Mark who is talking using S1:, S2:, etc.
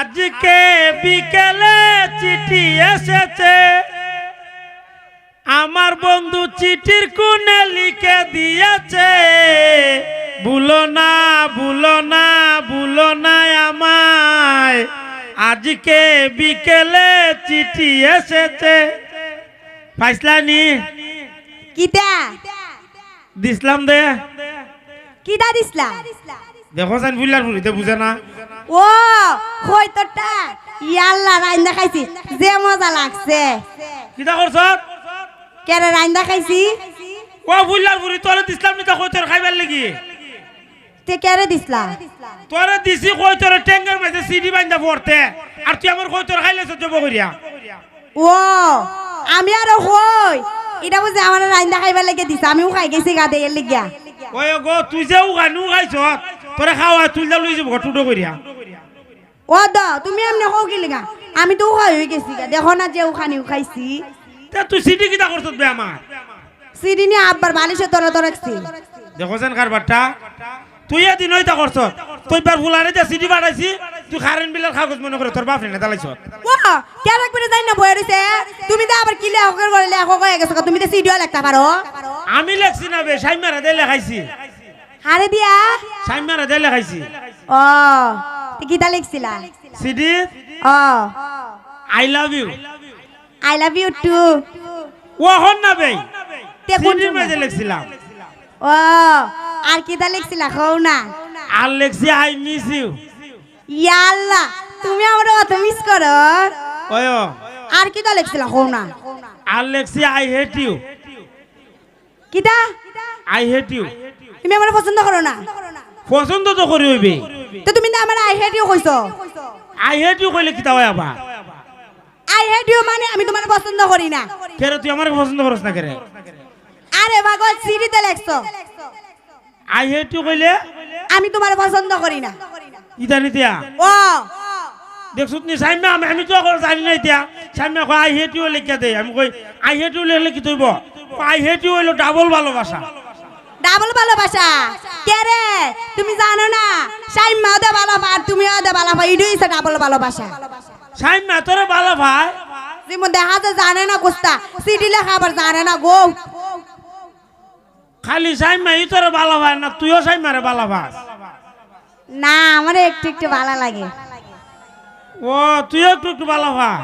S1: আজকে বিকেলে চিঠি এসেছে। আমার বন্ধু চিঠির কোণে লিখে দিয়েছে ভুলো না ভুলো না ভুলো না আমায়। আজকে বিকেলে চিঠি এসেছে। ফাইসলানি।
S2: কিতা
S1: দিসলাম দে।
S2: কিতা দিছলা
S1: দেখো সাইন বুলার ফুরিতে বুঝে না।
S2: ও হয়তোটা ইয়াল্লা রাইন্দা খাইছি যে মজা লাগছে।
S1: কিতা করছ?
S2: কেরে রাইন্দা খাইছি
S1: ও বুলার ফুরি তোরে দিসলাম নিতা কই তোর খাইবার লাগি?
S2: তে কেরে দিছলা?
S1: তোরে দিছি কই তোর টেঙ্গের মাঝে সিডি বান্ধা পড়তে। আর তুই আমার কই তোর খাইলে সহ্য করিয়া?
S2: ও আমি আরও হই। এটা বুঝে আমার রাইন্দা খাইবার লাগে দিছে আমিও খাই গেছি গা দেয়ের লিগিয়া।
S1: ওই গো তুই যে উগানু খাইছ তোরে খাওয়া তুই যা লই যাব ঘটুটো করিয়া
S2: ও দ তুমি এমনি হও কি লিগা? আমি তো খাই হয়ে গেছি গা দেখো না যে উখানিও খাইছি
S1: তে তুই সিডি কিতা করছ বে আমার?
S2: সিডিনি আব্বার বালিশে তরে তরে রাখছি।
S1: দেখো যেন কারবারটা। তুই এদিন ওইটা করছ তুই বার ফুলারে যে সিডি বাড়াইছি তুই খারেন বিলের কাগজ মনে করে তোর বাপ নেই দালাইছ
S2: ও কেন একবারে যাই না বয়ে রইছে? তুমি তো আবার কি লেখকের করে লেখক হয়ে গেছো তুমি তো সিডিও লিখতে পারো।
S1: আমি লেখছি না বে সাইমারা দে লেখাইছি।
S2: হারে দিয়া।
S1: সাইমারা দে লেখাইছি
S2: ও কিতা লিখছিলা?
S1: সিডি?
S2: ও।
S1: I love you.
S2: I love you too.
S1: ও হন না বে
S2: তে কোন
S1: মাঝে লিখছিলাম।
S2: ও আর কিতা লিখছিলা? কও না।
S1: আর লেখছি আই মিস ইউ
S2: ইয়াল্লা তুমি আমার অত মিস করো।
S1: ওয়
S2: আর কিতা লিখছিলা? কও না।
S1: আর লেখছি আই হেট ইউ
S2: কিতা
S1: আই হেট ইউ
S2: তুমি আমার পছন্দ করো না?
S1: পছন্দ তো করি হইবে।
S2: তো তুমি না আমার আই হেট ইউ কইছো?
S1: আই হেট ইউ কইলে কিতা হয় আবার?
S2: আই হেট ইউ মানে আমি তোমার পছন্দ করি না।
S1: কেরে তুই আমার পছন্দ করছ না কেরে?
S2: আরে পাগল সিডিতে লেখছো।
S1: আই হেট ইউ কইলে?
S2: আমি তোমার পছন্দ করি না।
S1: ইতা নিতিয়া
S2: ও।
S1: দেখছত নি সাইমা আমি আমি তো এখন জানি না এতিয়া। সাইমা কয় আই হেট ইউ লিখা দে। আমি কই আই হেট ইউ লিখলে কি তৈব? আই হেট ইউ হইল ডাবল ভালোবাসা।
S2: ডাবল ভালোবাসা। কে রে? তুমি জানো না? সাইমা দে ভালোবাসা আর তুমিও দে ভালোবাসা। এটাই হচ্ছে ডাবল ভালোবাসা।
S1: সাইমা তোরে ভালো ভাই
S2: তুমি দেখা যায় জানে না কুস্তা। সিডি লেখা আবার জানে না গো।
S1: খালি সাইমা ই তোরে ভালো ভাই না তুইও সাইমারে ভালো ভাস
S2: না আমার একটু একটু ভালো লাগে।
S1: ও তুইও একটু একটু ভালো ভাস